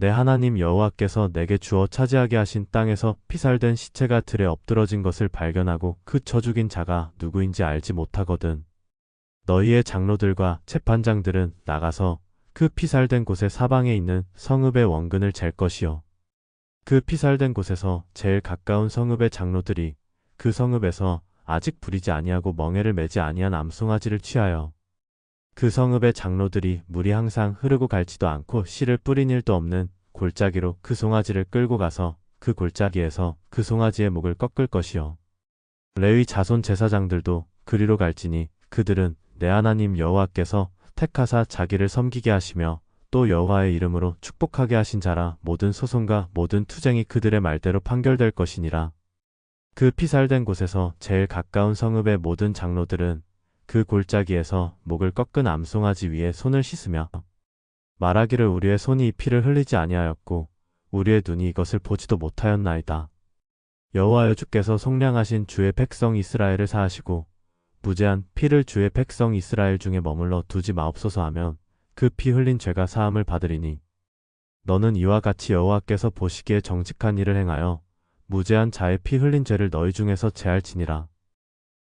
내 하나님 여호와께서 내게 주어 차지하게 하신 땅에서 피살된 시체가 들에 엎드러진 것을 발견하고 그 쳐 죽인 자가 누구인지 알지 못하거든. 너희의 장로들과 재판장들은 나가서 그 피살된 곳의 사방에 있는 성읍의 원근을 잴 것이요. 그 피살된 곳에서 제일 가까운 성읍의 장로들이 그 성읍에서 아직 부리지 아니하고 멍에를 매지 아니한 암송아지를 취하여 그 성읍의 장로들이 물이 항상 흐르고 갈지도 않고 씨를 뿌린 일도 없는 골짜기로 그 송아지를 끌고 가서 그 골짜기에서 그 송아지의 목을 꺾을 것이요. 레위 자손 제사장들도 그리로 갈지니 그들은 내 하나님 여호와께서 택하사 자기를 섬기게 하시며 또 여호와의 이름으로 축복하게 하신 자라 모든 소송과 모든 투쟁이 그들의 말대로 판결될 것이니라. 그 피살된 곳에서 제일 가까운 성읍의 모든 장로들은 그 골짜기에서 목을 꺾은 암송아지 위에 손을 씻으며 말하기를 우리의 손이 이 피를 흘리지 아니하였고 우리의 눈이 이것을 보지도 못하였나이다. 여호와여 주께서 속량하신 주의 백성 이스라엘을 사하시고 무제한 피를 주의 백성 이스라엘 중에 머물러 두지 마옵소서 하면 그 피 흘린 죄가 사함을 받으리니 너는 이와 같이 여호와께서 보시기에 정직한 일을 행하여 무제한 자의 피 흘린 죄를 너희 중에서 제할지니라.